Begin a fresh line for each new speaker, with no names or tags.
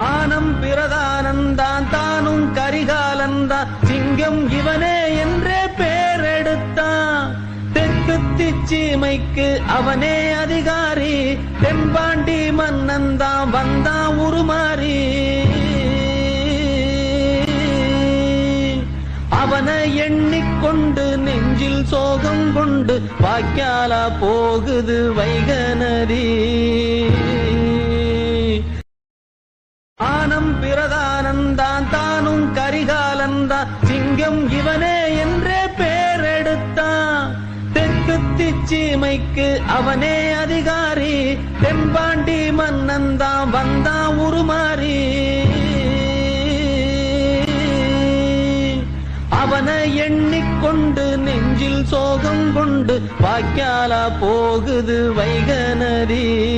Annum பிரதானந்தான் தானும் கரிகாலந்தான் சிங்கம் இவனே என்றே பேரெடுத்தான் தெற்கு திச்சீமைக்கு அவனே அதிகாரி. தென்பாண்டி மன்னன்தான் வந்தான் உருமாறி. அவனை எண்ணிக்கொண்டு நெஞ்சில் சோகம் கொண்டு வாய்க்காலா போகுது வைகநதி. ஆனம் பிரதானந்தான் தானும் கரிகாலந்தான் சிங்கம் இவனே என்றே பேரெடுத்தான் தெற்கு திச்சீமைக்கு அவனே அதிகாரி. தென்பாண்டி மன்னன்தான் வந்தான் உருமாறி. அவனை எண்ணிக்கொண்டு நெஞ்சில் சோகம் கொண்டு வாய்க்காலா போகுது வைகநதி.